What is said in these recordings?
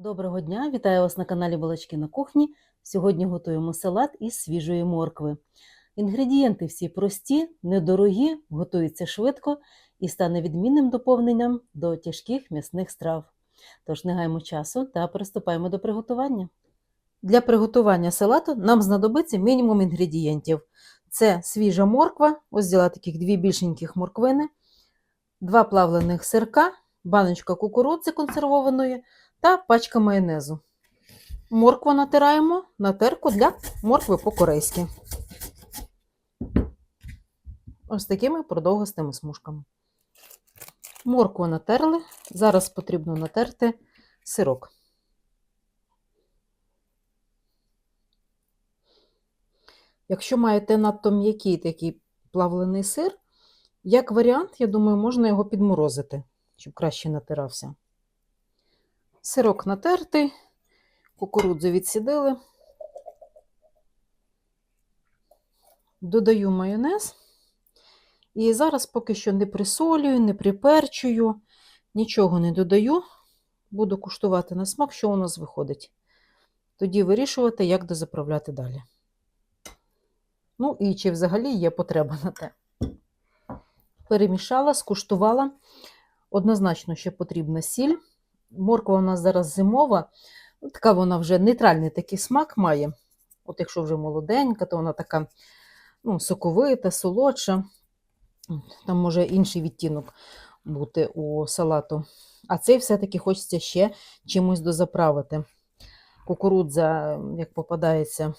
Доброго дня! Вітаю вас на каналі Балачки на кухні. Сьогодні готуємо салат із свіжої моркви. Інгредієнти всі прості, недорогі, готуються швидко і стане відмінним доповненням до тяжких м'ясних страв. Тож не гаємо часу та приступаємо до приготування. Для приготування салату нам знадобиться мінімум інгредієнтів. Це свіжа морква, ось взяла таких дві більшеньких морквини, два плавлених сирка, баночка кукурудзи консервованої та пачка майонезу. Моркву натираємо на терку для моркви по-корейськи. Ось такими продовгостими смужками. Моркву натерли. Зараз потрібно натерти сирок. Якщо маєте надто м'який такий плавлений сир, як варіант, я думаю, можна його підморозити, щоб краще натирався. Сирок натертий, кукурудзу відсідили. Додаю майонез. І зараз поки що не присолюю, не приперчую, нічого не додаю. Буду куштувати на смак, що у нас виходить. Тоді вирішувати, як дозаправляти далі. Ну і чи взагалі є потреба на те. Перемішала, скуштувала. Однозначно, що потрібна сіль. Морква у нас зараз зимова, така вона вже нейтральний такий смак має. От якщо вже молоденька, то вона така ну, соковита, солодша. Там може інший відтінок бути у салату. А цей все-таки хочеться ще чимось дозаправити. Кукурудза, як попадається,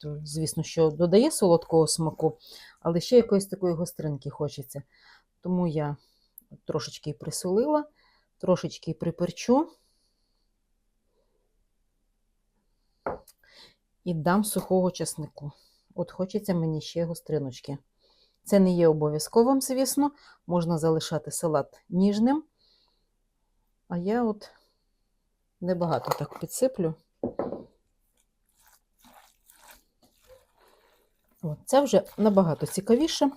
то, звісно, що додає солодкого смаку, але ще якоїсь такої гостринки хочеться. Тому я трошечки присолила трошечки приперчу і дам сухого чеснику. От хочеться мені ще гостриночки. Це не є обов'язковим, звісно, можна залишати салат ніжним. А я от небагато так підсиплю. От, Це вже набагато цікавіше.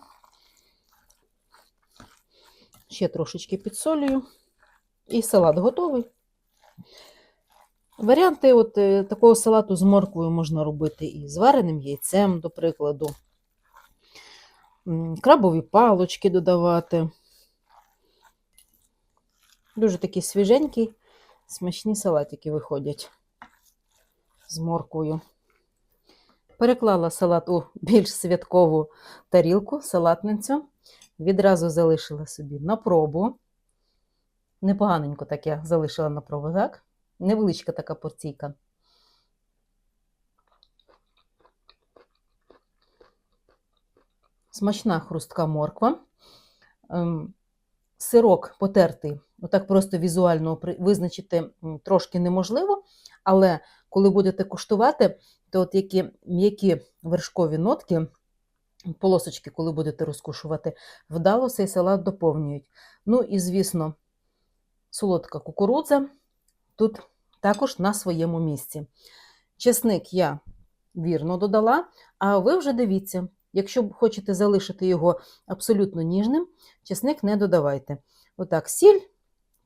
Ще трошечки підсолюю. І салат готовий. Варіанти от е, такого салату з морквою можна робити і з вареним яйцем, до прикладу. Крабові палочки додавати. Дуже такі свіженькі, смачні салатики виходять з морквою. Переклала салат у більш святкову тарілку, салатницю. Відразу залишила собі на пробу. Непоганенько так я залишила на пробу, так? Невеличка така порційка. Смачна хрустка морква. Ем, сирок потертий, отак просто візуально визначити трошки неможливо, але коли будете куштувати, то от які м'які вершкові нотки, полосочки, коли будете розкушувати, вдало цей салат доповнюють. Ну і, звісно, солодка кукурудза тут також на своєму місці. Чесник я вірно додала, а ви вже дивіться, якщо хочете залишити його абсолютно ніжним, чесник не додавайте. Отак, сіль,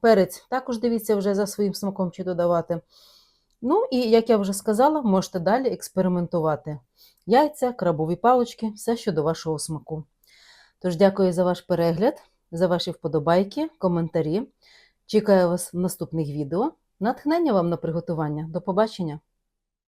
перець, також дивіться вже за своїм смаком чи додавати. Ну, і, як я вже сказала, можете далі експериментувати. Яйця, крабові палочки, все що до вашого смаку. Тож, дякую за ваш перегляд, за ваші вподобайки, коментарі. Чекаю вас в наступних відео. Натхнення вам на приготування. До побачення!